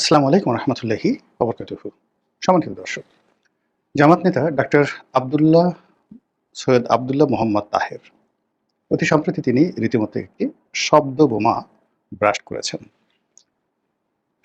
আসসালামু আলাইকুম রহমতুল্লাহি অবরকাতুহু সম্মানিত দর্শক, জামাত নেতা ডাক্তার আবদুল্লাহ সৈয়দ আবদুল্লাহ মোহাম্মদ তাহের, অতি সম্প্রতি তিনি রীতিমতো একটি শব্দ বোমা ব্রাস্ট করেছেন।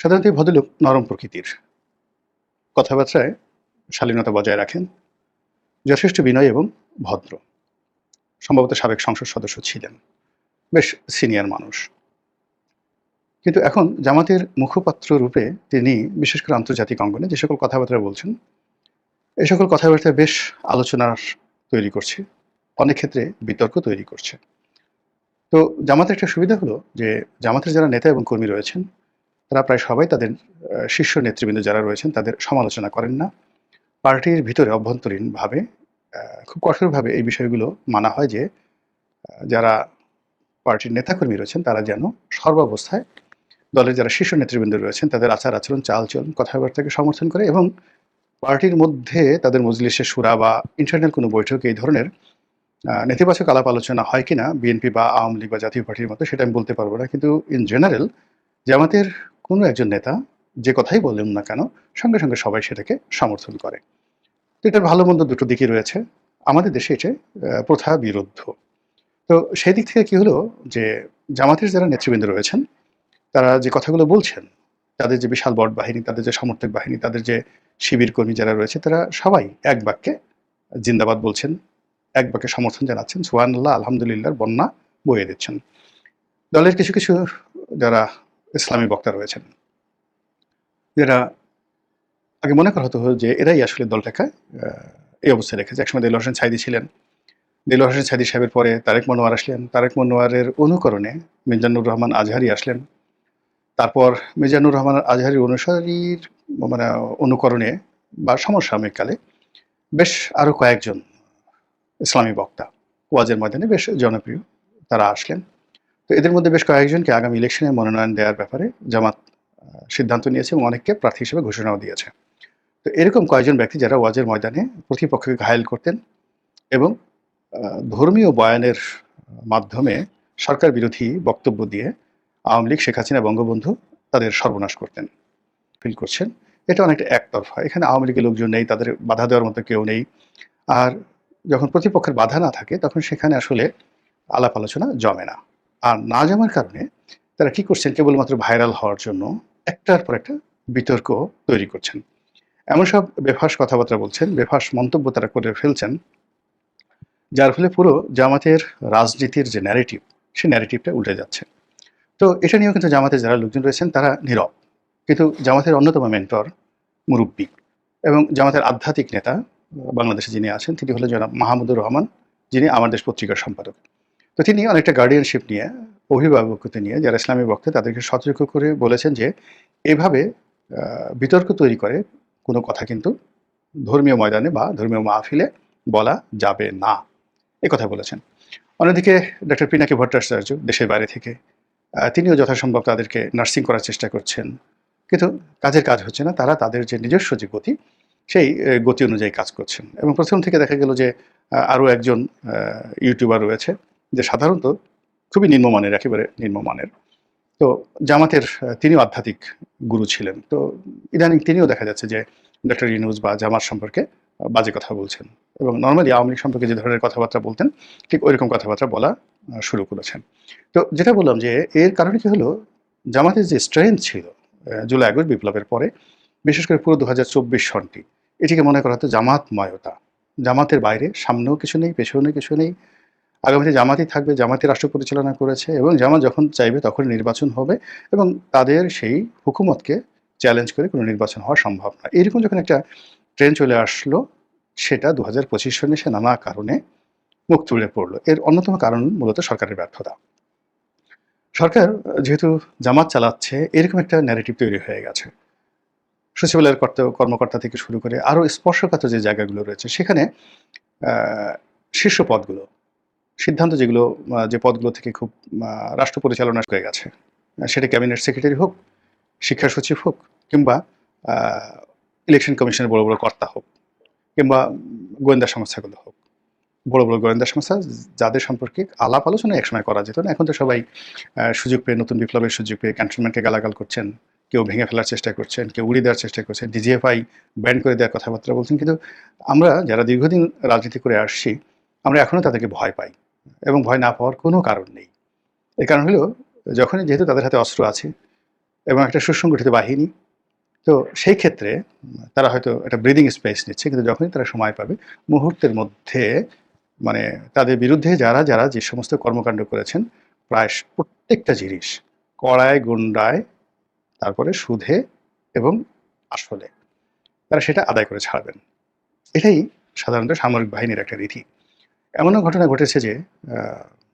সাধারণত ভদ্রলোক নরম প্রকৃতির। কথাবার্তায় শালীনতা বজায় রাখেন, যথেষ্ট বিনয় এবং ভদ্র। সম্ভবত সাবেক সংসদ সদস্য ছিলেন, বেশ সিনিয়র মানুষ। কিন্তু এখন জামাতের মুখপাত্র রূপে তিনি বিশেষ করে আন্তর্জাতিক অঙ্গনে যে সকল কথাবার্তা বলছেন, এ সকল কথাবার্তা বেশ আলোচনার তৈরি করছে, অনেক ক্ষেত্রে বিতর্ক তৈরি করছে। তো জামাতের একটা সুবিধা হলো যে জামাতের যারা নেতা এবং কর্মী রয়েছেন, তারা প্রায় সবাই তাদের শীর্ষ নেতৃবৃন্দ যারা রয়েছেন তাদের সমালোচনা করেন না। পার্টির ভিতরে অভ্যন্তরীণভাবে খুব কঠোরভাবে এই বিষয়গুলো মানা হয় যে যারা পার্টির নেতাকর্মী রয়েছেন তারা যেন সর্বাবস্থায় দলের যারা শীর্ষ নেতৃবৃন্দ রয়েছেন, তাদের আচার আচরণ, চালচলন, কথাবার্তাকে সমর্থন করে এবং পার্টির মধ্যে তাদের মজলিসে সুরা বা ইন্টারনাল কোনো বৈঠকে এই ধরনের নেতিবাচক আলাপ আলোচনা হয় কিনা, বিএনপি বা আওয়ামী লীগ বা জাতীয় পার্টির মতো, সেটা আমি বলতে পারব না। কিন্তু ইন জেনারেল জামাতের কোনো একজন নেতা যে কথাই বললেন না কেন, সঙ্গে সঙ্গে সবাই সেটাকে সমর্থন করে। তো এটার ভালো মন্দ দুটো দিকই রয়েছে। আমাদের দেশে এটা প্রথা বিরুদ্ধ। তো সেই দিক থেকে কি হলো যে, জামাতের যারা নেতৃবৃন্দ রয়েছেন তারা যে কথাগুলো বলছেন, তাদের যে বিশাল বট বাহিনী, তাদের যে সমর্থক বাহিনী, তাদের যে শিবির কর্মী যারা রয়েছে, তারা সবাই এক বাক্যে জিন্দাবাদ বলছেন, এক বাক্যে সমর্থন জানাচ্ছেন সুহানুল্লাহ আলহামদুলিল্লাহর বন্যা বয়ে দিচ্ছেন। দলের কিছু কিছু যারা ইসলামী বক্তা রয়েছেন, যারা আগে মনে করা হতো যে এরাই আসলে দলটাকে এই অবস্থায় রেখেছে। একসময় দিল হোসেন ছাইদি ছিলেন। দিল হোসেন ছাইদি সাহেবের পরে তারেক মনোয়ার আসলেন। তারেক মনোয়ারের অনুকরণে মিজানুর রহমান আজহারি আসলেন। তারপর মিজানুর রহমান আজহারির অনুসারীর মানে অনুকরণে বা সমসাময়িককালে বেশ আরও কয়েকজন ইসলামী বক্তা ওয়াজের ময়দানে বেশ জনপ্রিয় তারা আসলেন। তো এদের মধ্যে বেশ কয়েকজনকে আগামী ইলেকশনে মনোনয়ন দেওয়ার ব্যাপারে জামাত সিদ্ধান্ত নিয়েছে এবং অনেককে প্রার্থী হিসেবে ঘোষণাও দিয়েছে। তো এরকম কয়েকজন ব্যক্তি যারা ওয়াজের ময়দানে প্রতিপক্ষকে ঘায়েল করতেন এবং ধর্মীয় বয়ানের মাধ্যমে সরকার বিরোধী বক্তব্য দিয়ে আওয়ামী লীগ, শেখ হাসিনা, বঙ্গবন্ধু তাদের সর্বনাশ করতেন ফিল করছেন। এটা অনেকটা একতরফা। এখানে আওয়ামী লীগের লোকজন নেই, তাদের বাধা দেওয়ার মতো কেউ নেই। আর যখন প্রতিপক্ষের বাধা না থাকে, তখন সেখানে আসলে আলাপ আলোচনা জমে না। আর না জমার কারণে তারা কি করছেন, কেবলমাত্র ভাইরাল হওয়ার জন্য একটার পর একটা বিতর্ক তৈরি করছেন। এমন সব বেফাস কথাবার্তা বলছেন, বেফাস মন্তব্য তারা করে ফেলছেন, যার ফলে পুরো জামাতের রাজনীতির যে ন্যারেটিভ সেই ন্যারেটিভটা উল্টে যাচ্ছে। তো এটা নিয়েও কিন্তু জামাতের যারা লোকজন রয়েছেন, তারা নীরব। কিন্তু জামাতের অন্যতম মেন্টর মুরব্বী এবং জামাতের আধ্যাত্মিক নেতা বাংলাদেশে যিনি আছেন, তিনি হলেন জনাব মাহমুদুর রহমান, যিনি আমার দেশ পত্রিকার সম্পাদক। তো তিনি অনেকটা গার্ডিয়ানশিপ নিয়ে, অভিভাবকত্ব নিয়ে, যারা ইসলামী বক্তা তাদেরকে সতর্ক করে বলেছেন যে, এভাবে বিতর্ক তৈরি করে কোনো কথা কিন্তু ধর্মীয় ময়দানে বা ধর্মীয় মাহফিলে বলা যাবে না। এ কথা বলেছেন। অন্যদিকে ডক্টর পিনাকি ভট্টাচার্য দেশের বাইরে থেকে তিনিও যথাসম্ভব তাদেরকে নার্সিং করার চেষ্টা করছেন। কিন্তু কাজের কাজ হচ্ছে না, তারা তাদের যে নিজস্ব যে গতি, সেই গতি অনুযায়ী কাজ করছেন। এবং প্রথম থেকে দেখা গেল যে আরও একজন ইউটিউবার রয়েছে, যে সাধারণত খুবই নিম্নমানের, একেবারে নিম্নমানের। তো জামাতের তিনিও আধ্যাত্মিক গুরু ছিলেন। তো ইদানিং তিনিও দেখা যাচ্ছে যে ডক্টর ইউনুস বা জামাত সম্পর্কে বাজে কথা বলছেন। এবং নর্মালি আওয়ামী লীগ সম্পর্কে যে ধরনের কথাবার্তা বলতেন, ঠিক ওইরকম কথাবার্তা বলা শুরু করেছেন। তো যেটা বললাম যে এর কারণে কি হলো, জামাতের যে স্ট্রেংথ ছিল জুলাই আগস্ট বিপ্লবের পরে, বিশেষ করে পুরো দু হাজার চব্বিশ সনটি এটিকে মনে করা হতো জামাতময়তা। জামাতের বাইরে সামনেও কিছু নেই, পেছনেও কিছু নেই। আগামীতে জামাতই থাকবে জামাতি রাষ্ট্র পরিচালনা করেছে এবং জামাত যখন চাইবে তখন নির্বাচন হবে এবং তাদের সেই হুকুমতকে চ্যালেঞ্জ করে কোনো নির্বাচন হওয়া সম্ভব না। এরকম যখন একটা ট্রেন চলে আসলো, সেটা দু হাজার পঁচিশ সনে সে নানা কারণে মুখ তুলে পড়ল। এর অন্যতম কারণ মূলত সরকারের ব্যর্থতা। সরকার যেহেতু জামাত চালাচ্ছে, এরকম একটা ন্যারেটিভ তৈরি হয়ে গেছে। সচিবালয়ের কর্তা, কর্মকর্তা থেকে শুরু করে আরও স্পর্শকাতর যে জায়গাগুলো রয়েছে, সেখানে শীর্ষ পদগুলো, সিদ্ধান্ত যেগুলো যে পদগুলো থেকে খুব রাষ্ট্র পরিচালনা হয়ে গেছে, সেটা ক্যাবিনেট সেক্রেটারি হোক, শিক্ষা সচিব হোক, কিংবা ইলেকশন কমিশনের বড় বড় কর্তা হোক, কিংবা গোয়েন্দা সংস্থাগুলো হোক। বড় বড় গোয়েন্দা সংস্থা, যাদের সম্পর্কে আলাপ আলোচনা একসময় করা যেত না। এখন তো সবাই সুযোগ পেয়ে, নতুন বিপ্লবের সুযোগ পেয়ে ক্যান্টনমেন্টকে গালাগাল করছেন। কেউ ভেঙে ফেলার চেষ্টা করছেন, কেউ উড়িয়ে দেওয়ার চেষ্টা করছেন ডিজিএফআই ব্যান্ড করে দেওয়ার কথাবার্তা বলছেন। কিন্তু আমরা যারা দীর্ঘদিন রাজনীতি করে আসছি, আমরা এখনও তাদেরকে ভয় পাই এবং ভয় না পাওয়ার কোনো কারণ নেই। এর কারণ হলো, যখনই যেহেতু তাদের হাতে অস্ত্র আছে এবং একটা সুসংগঠিত বাহিনী, তো সেই ক্ষেত্রে তারা হয়তো একটা ব্রিদিং স্পেস নিচ্ছে, কিন্তু যখনই তারা সময় পাবে, মুহূর্তের মধ্যে মানে তাদের বিরুদ্ধে যারা যারা যে সমস্ত কর্মকাণ্ড করেছেন, প্রায় প্রত্যেকটা জিনিস, কড়ায়, গুন্ডায়, তারপরে সুধে এবং আসলে, তারা সেটা আদায় করে ছাড়বেন। এটাই সাধারণত সামরিক বাহিনীর একটা রীতি। এমনও ঘটনা ঘটেছে যে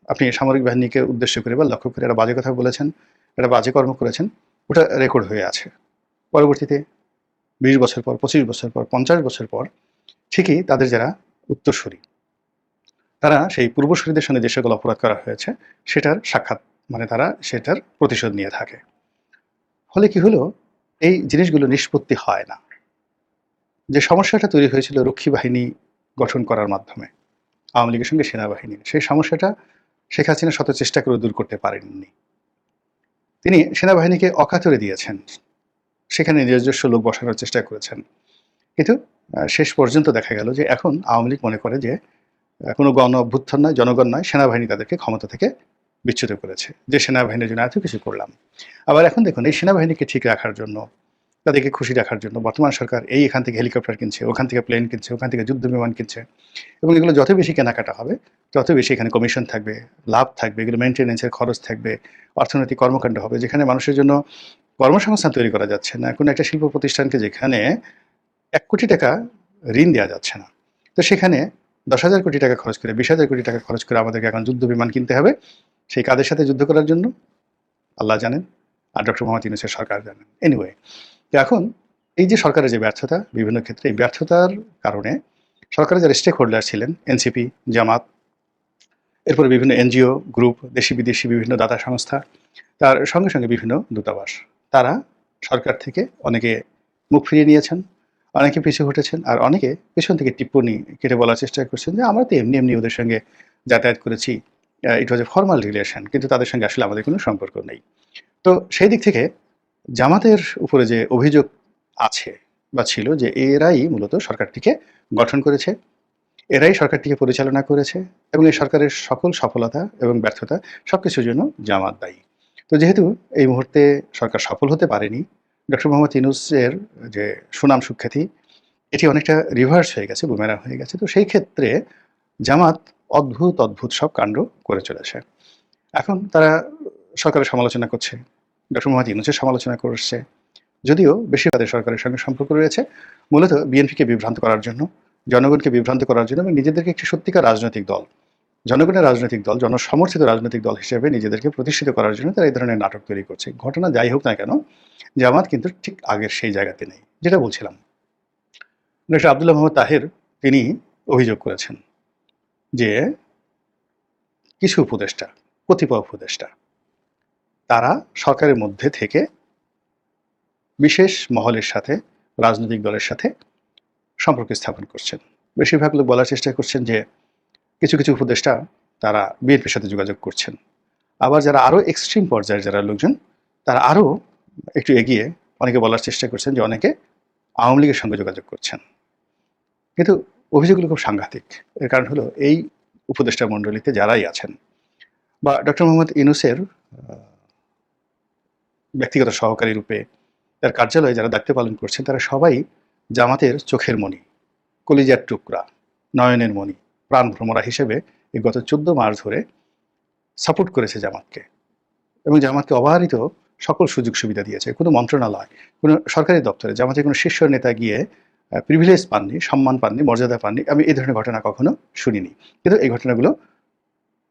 আপনি সামরিক বাহিনীকে উদ্দেশ্য করে বা লক্ষ্য করে একটা বাজে কথা বলেছেন, একটা বাজে কর্ম করেছেন, ওটা রেকর্ড হয়ে আছে। পরবর্তীতে বিশ বছর পর, পঁচিশ বছর পর, পঞ্চাশ বছর পর, ঠিকই তাদের যারা উত্তরসূরি তারা সেই পূর্বসূরিদের সঙ্গে যে সকল অপরাধ করা হয়েছে, সেটার সাক্ষাৎ মানে তারা সেটার প্রতিশোধ নিয়ে থাকে। ফলে কি হলো? এই জিনিসগুলো নিষ্পত্তি হয় না। যে সমস্যাটা তৈরি হয়েছিল রক্ষী বাহিনী গঠন করার মাধ্যমে, আওয়ামী লীগের সঙ্গে সেনাবাহিনী, সেই সমস্যাটা শেখ হাসিনা শত চেষ্টা করে দূর করতে পারেননি। তিনি সেনাবাহিনীকে অকাতরে দিয়েছেন। সেখানে নিজস্ব লোক বসানোর চেষ্টা করেছেন। কিন্তু শেষ পর্যন্ত দেখা গেল যে এখন আওয়ামী লীগ মনে করে যে কোনো গণ অভ্যুত্থান নয়, জনগণ নয়, সেনাবাহিনী তাদেরকে ক্ষমতা থেকে বিচ্যুত করেছে। যে সেনাবাহিনীর জন্য এত কিছু করলাম। আবার এখন দেখুন, এই সেনাবাহিনীকে ঠিক রাখার জন্য, তাদেরকে খুশি রাখার জন্য বর্তমান সরকার এই এখান থেকে হেলিকপ্টার কিনছে, ওখান থেকে প্লেন কিনছে, ওখান থেকে যুদ্ধ বিমান কিনছে এবং এগুলো যত বেশি কেনাকাটা হবে, তত বেশি এখানে কমিশন থাকবে, লাভ থাকবে, এগুলো মেনটেন্যান্সের খরচ থাকবে, অর্থনৈতিক কর্মকাণ্ড হবে, যেখানে মানুষের জন্য কর্মসংস্থান তৈরি করা যাচ্ছে না। কোনো একটা শিল্প প্রতিষ্ঠানকে যেখানে এক কোটি টাকা ঋণ দেওয়া যাচ্ছে না। তো সেখানে দশ হাজার কোটি টাকা খরচ করে, বিশ হাজার কোটি টাকা খরচ করে আমাদেরকে এখন যুদ্ধ বিমান কিনতে হবে। সেই কাদের সাথে যুদ্ধ করার জন্য? আল্লাহ জানেন, আর ডক্টর মোহাম্মদ ইউনুসের সরকার জানেন। এনিওয়ে এখন এই যে সরকারের যে ব্যর্থতা, বিভিন্ন ক্ষেত্রে এই ব্যর্থতার কারণে সরকারের যারা স্টেক হোল্ডার ছিলেন এনসিপি জামাত, এরপরে বিভিন্ন এনজিও গ্রুপ দেশি বিদেশি বিভিন্ন দাতা সংস্থা, তার সঙ্গে সঙ্গে বিভিন্ন দূতাবাস, তারা সরকার থেকে অনেকে মুখ ফিরিয়ে নিয়েছেন। অনেকে পিছু হটেছেন আর অনেকে পেছন থেকে টিপ্পনি কেটে বলার চেষ্টা করছেন যে আমরা তো এমনি এমনি ওদের সঙ্গে যাতায়াত করেছি ইট ওয়াজ এ ফর্মাল রিলেশন কিন্তু তাদের সঙ্গে আসলে আমাদের কোনো সম্পর্ক নেই। তো সেই দিক থেকে জামাতের উপরে যে অভিযোগ আছে বা ছিল যে এরাই মূলত সরকারটিকে গঠন করেছে, এরাই সরকারটিকে পরিচালনা করেছে এবং এই সরকারের সকল সফলতা এবং ব্যর্থতা সব কিছুর জন্য জামাত দায়ী। তো যেহেতু এই মুহূর্তে সরকার সফল হতে পারেনি ডক্টর মোহাম্মদ ইনুসের যে সুনাম সুখ্যাতি, এটি অনেকটা রিভার্স হয়ে গেছে বুমেরা হয়ে গেছে। তো সেই ক্ষেত্রে জামাত অদ্ভুত অদ্ভুত সব কাণ্ড করে চলেছে এখন তারা সরকারের সমালোচনা করছে, ডক্টর মোহাম্মদ ইউনুসের সমালোচনা করছে। যদিও বেশিরভাগ সরকারের সঙ্গে সম্পর্ক রয়েছে, মূলত বিএনপিকে বিভ্রান্ত করার জন্য, জনগণকে বিভ্রান্ত করার জন্য, এবং নিজেদেরকে একটি সত্যিকার রাজনৈতিক দল। জনগণের রাজনৈতিক দল, জনসমর্থিত রাজনৈতিক দল হিসেবে নিজেদেরকে প্রতিষ্ঠিত করার জন্য তারা এই ধরনের নাটক তৈরি করছে। ঘটনা যাই হোক না কেন, জামাত কিন্তু ঠিক আগের সেই জায়গাতে নেই, যেটা বলছিলাম। ডক্টর আবদুল্লাহ মোহাম্মদ তাহের, তিনি অভিযোগ করেছেন যে কিছু উপদেষ্টা, কতিপয় উপদেষ্টা, তারা সরকারের মধ্যে থেকে বিশেষ মহলের সাথে, রাজনৈতিক দলের সাথে সম্পর্ক স্থাপন করছেন। বেশিরভাগ লোক বলার চেষ্টা করছেন যে কিছু কিছু উপদেষ্টা তারা বিএনপির সাথে যোগাযোগ করছেন। আবার যারা আরও এক্সট্রিম পর্যায়ের যারা লোকজন, তারা আরও একটু এগিয়ে অনেকে বলার চেষ্টা করছেন যে অনেকে আওয়ামী লীগের সঙ্গে যোগাযোগ করছেন। কিন্তু অভিযোগগুলো খুব সাংঘাতিক। এর কারণ হলো এই উপদেষ্টা মণ্ডলীতে যারাই আছেন বা ডক্টর মোহাম্মদ ইনুসের ব্যক্তিগত সহকারী রূপে তার কার্যালয়ে যারা দায়িত্ব পালন করছেন, তারা সবাই জামাতের চোখের মণি, কলিজার টুকরা, নয়নের মণি। প্রাণ ভ্রমরা হিসেবে এই গত চোদ্দ মাস ধরে সাপোর্ট করেছে জামাতকে। এবং জামাতকে অবাহিত সকল সুযোগ সুবিধা দিয়েছে। কোনো মন্ত্রণালয়, কোনো সরকারি দপ্তরে জামাতের কোনো শীর্ষ নেতা গিয়ে প্রিভিলেজ পাননি, সম্মান পাননি, মর্যাদা পাননি, আমি এই ধরনের ঘটনা কখনো শুনিনি। কিন্তু এই ঘটনাগুলো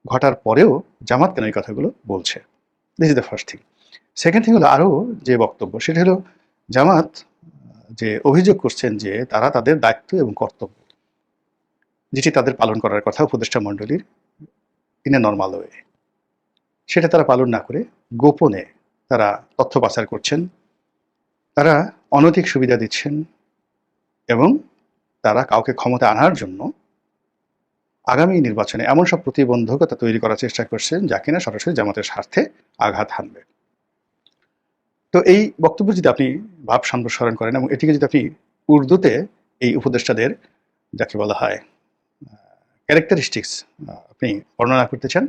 ঘটার পরেও জামাত কেন এই কথাগুলো বলছে? This is the first thing second thing হলো আরও যে বক্তব্য, সেটা হলো জামাত যে অভিযোগ করছেন যে তারা তাদের দায়িত্ব এবং কর্তব্য যেটি তাদের পালন করার কথা উপদেষ্টা মণ্ডলীর ইন এ নর্মাল ওয়ে সেটা তারা পালন না করে গোপনে তারা তথ্য পাচার করছেন, তারা অনৈতিক সুবিধা দিচ্ছেন এবং তারা কাউকে ক্ষমতা আনার জন্য আগামী নির্বাচনে এমন সব প্রতিবন্ধকতা তৈরি করার চেষ্টা করছেন যা কিনা সরাসরি জামাতের স্বার্থে আঘাত হানবে। তো এই বক্তব্য যদি আপনি ভাব সম্প্রসারণ করেন এবং এটিকে যদি আপনি উর্দুতে এই উপদেষ্টাদের, যাকে বলা হয় ক্যারেক্টারিস্টিক্স আপনি বর্ণনা করতে চান,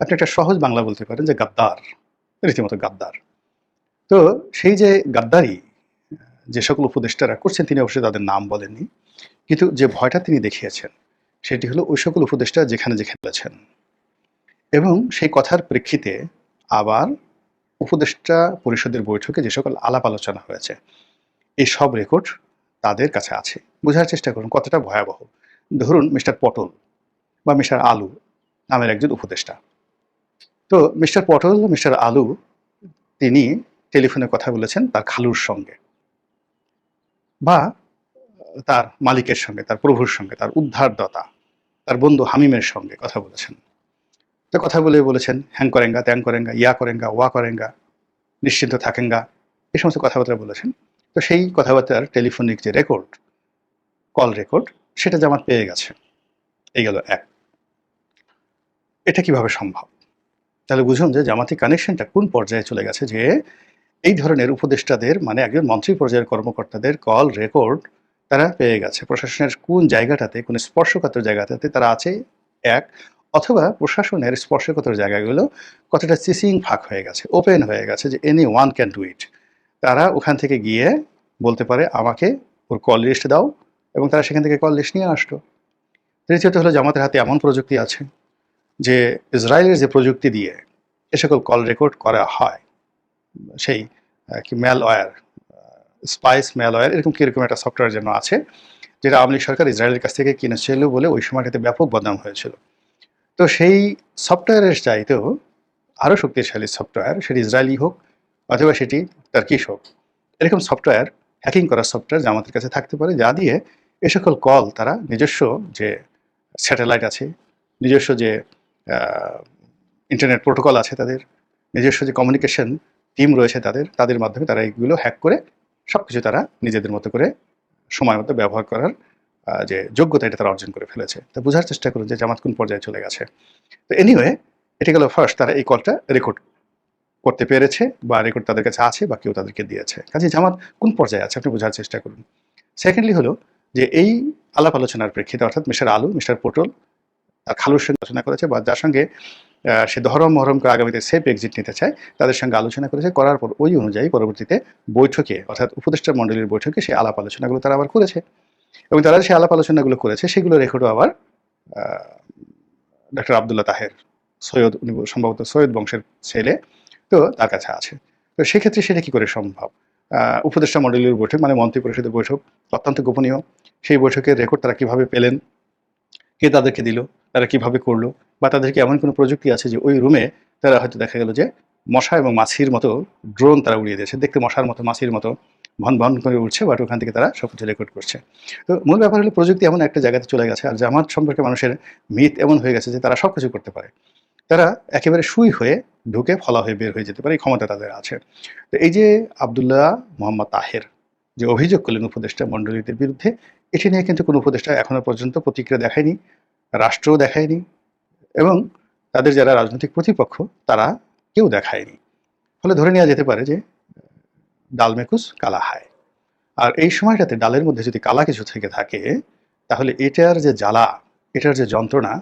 আপনি একটা সহজ বাংলা বলতে পারেন যে গাদ্দার, রীতিমতো গাদ্দার। তো সেই যে গাদ্দারি, যে সকল উপদেষ্টারা করছেন, তিনি অবশ্যই তাদের নাম বলেননি, কিন্তু যে ভয়টা তিনি দেখিয়েছেন, সেটি হলো ওই সকল উপদেষ্টা যেখানে যেখানে বলেছেন এবং সেই কথার প্রেক্ষিতে আবার উপদেষ্টা পরিষদের বৈঠকে যে সকল আলাপ আলোচনা হয়েছে, এই সব রেকর্ড তাদের কাছে আছে। বোঝার চেষ্টা করুন কতটা ভয়াবহ। ধরুন মিস্টার পটল বা মিস্টার আলু নামের একজন উপদেষ্টা। তো মিস্টার পটল, মিস্টার আলু তিনি টেলিফোনে কথা বলেছেন তার খালুর সঙ্গে বা তার মালিকের সঙ্গে, তার প্রভুর সঙ্গে, তার উদ্ধারদাতা, তার বন্ধু হামিমের সঙ্গে কথা বলেছেন। তো কথা বলে বলেছেন, হ্যাং করেঙ্গা, ত্যাং করেঙ্গা, ইয়া করেঙ্গা, ওয়া করেঙ্গা, নিশ্চিন্ত থাকেঙ্গা, এই সমস্ত কথাবার্তা বলেছেন। তো সেই কথাবার্তার টেলিফোনিক যে রেকর্ড, কল রেকর্ড, সেটা জামাত পেয়ে গেছে, এই গেল এক। এটা কীভাবে সম্ভব? তাহলে বুঝুন যে জামাতি কানেকশনটা কোন পর্যায়ে চলে গেছে যে এই ধরনের উপদেষ্টাদের মানে একজন মন্ত্রী পর্যায়ের কর্মকর্তাদের কল রেকর্ড তারা পেয়ে গেছে। প্রশাসনের কোন জায়গাটাতে, কোন স্পর্শকাতর জায়গাটাতে তারা আছে? এক, অথবা প্রশাসনের স্পর্শকাতর জায়গাগুলো কতটা সিসিং ফাঁক হয়ে গেছে ওপেন হয়ে গেছে যে any one can do it তারা ওখান থেকে গিয়ে বলতে পারে, আমাকে ওর কল লিস্ট দাও। এবং তারা সেখান থেকে কল লিস্ট নিয়ে আসতো তৃতীয়ত হলো, জামাতের হাতে এমন প্রযুক্তি আছে। যে ইসরায়েলের যে প্রযুক্তি দিয়ে এ সকল কল রেকর্ড করা হয়, সেই কি malware spyware malware এরকম কীরকম একটা সফটওয়্যার যেন আছে, যেটা আওয়ামী লীগ সরকার ইসরায়েলের কাছ থেকে কিনেছিল বলে ওই সময়টাতে ব্যাপক বদনাম হয়েছিল। তো সেই সফটওয়্যারের চাইতেও আরও শক্তিশালী সফটওয়্যার সেটি ইসরায়েলি হোক অথবা সেটি টার্কিশ হোক, এরকম সফটওয়্যার হ্যাকিং করা সফটওয়্যার যা আমাদের কাছে থাকতে পারে, যা দিয়ে এ সকল কল তারা নিজস্ব যে স্যাটেলাইট আছে, নিজস্ব যে ইন্টারনেট প্রোটোকল আছে তাদের। নিজস্ব যে কমিউনিকেশন টিম রয়েছে তাদের তাদের মাধ্যমে তারা এইগুলো হ্যাক করে সব কিছু তারা নিজেদের মতো করে সময় মতো ব্যবহার করার যে যোগ্যতা এটা তারা অর্জন করে ফেলেছে। তো বোঝার চেষ্টা করুন যে জামাত কোন পর্যায়ে চলে গেছে। তো এনিওয়ে এটা গেল ফার্স্ট তারা এই কলটা রেকর্ড করতে পেরেছে বা রেকর্ড তাদের কাছে আছে বা কেউ তাদেরকে দিয়েছে। কাজে জামাত কোন পর্যায়ে আছে আপনি বোঝার চেষ্টা করুন। সেকেন্ডলি হলো যে এই আলাপ আলোচনার প্রেক্ষিতে অর্থাৎ মিস্টার আলু, মিস্টার পটল খালুর সঙ্গে আলোচনা করেছে বা যার সঙ্গে সে ধরম মহরম করে আগামীতে সেফ এক্সিট নিতে চায়, তাদের সঙ্গে আলোচনা করেছে। করার পর ওই অনুযায়ী পরবর্তীতে বৈঠকে, অর্থাৎ উপদেষ্টা মণ্ডলীর বৈঠকে সেই আলাপ আলোচনাগুলো তারা আবার করেছে। এবং তারা সেই আলাপ আলোচনাগুলো করেছে, সেগুলো রেকর্ডও আবার ডক্টর আবদুল্লাহ তাহের সৈয়দ, উনি সম্ভবত সৈয়দ বংশের ছেলে তো তার কাছে আছে। তো সেক্ষেত্রে সেটা কি করে সম্ভব? উপদেষ্টা মণ্ডলীর বৈঠক মানে মন্ত্রী পরিষদের বৈঠক, অত্যন্ত গোপনীয়। সেই বৈঠকের রেকর্ড তারা কীভাবে পেলেন? কে তাদেরকে দিল? তারা কীভাবে করল? বা তাদেরকে এমন কোনো প্রযুক্তি আছে যে ওই রুমে তারা হয়তো দেখা গেল যে মশা এবং মাছির মতো ড্রোন তারা উড়িয়ে দিয়েছে। দেখতে মশার মতো, মাছির মতো, ভন ভন করে উঠছে বাট ওখান থেকে তারা সব কিছু রেকর্ড করছে। তো মূল ব্যাপার হলো প্রযুক্তি এমন একটা জায়গাতে চলে গেছে, আর জামাত সম্পর্কে মানুষের মিথ এমন হয়ে গেছে যে তারা সব কিছু করতে পারে। তারা একেবারে সুই হয়ে ঢুকে ফলা হয়ে বের হয়ে যেতে পারে, এই ক্ষমতা তাদের আছে। তো এই যে আবদুল্লাহ মোহাম্মদ তাহের যে অভিযোগ করলেন উপদেষ্টা মণ্ডলীদের বিরুদ্ধে এটি নিয়ে কিন্তু কোনো উপদেষ্টা এখনও পর্যন্ত প্রতিক্রিয়া দেখায়নি, রাষ্ট্রও দেখায়নি, এবং তাদের যারা রাজনৈতিক প্রতিপক্ষ, তারা কেউ দেখায়নি। ফলে ধরে নেওয়া যেতে পারে যে, ডাল মেকুস কালা হায়। আর এই সময়টাতে ডালের মধ্যে যদি কালা কিছু থেকে থাকে, তাহলে এটার যে জ্বালা, এটার যে যন্ত্রণা,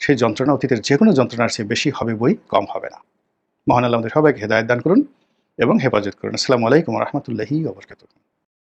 সেই যন্ত্রণা অতীতের যে কোনো যন্ত্রণার চেয়ে বেশি হবে বই, কম হবে না। মহান আল্লাহ আমাদের সবাইকে হেদায়ত দান করুন এবং হেফাজত করুন। আসসালামু আলাইকুম রহমতুল্লাহি ওবরকাতুহ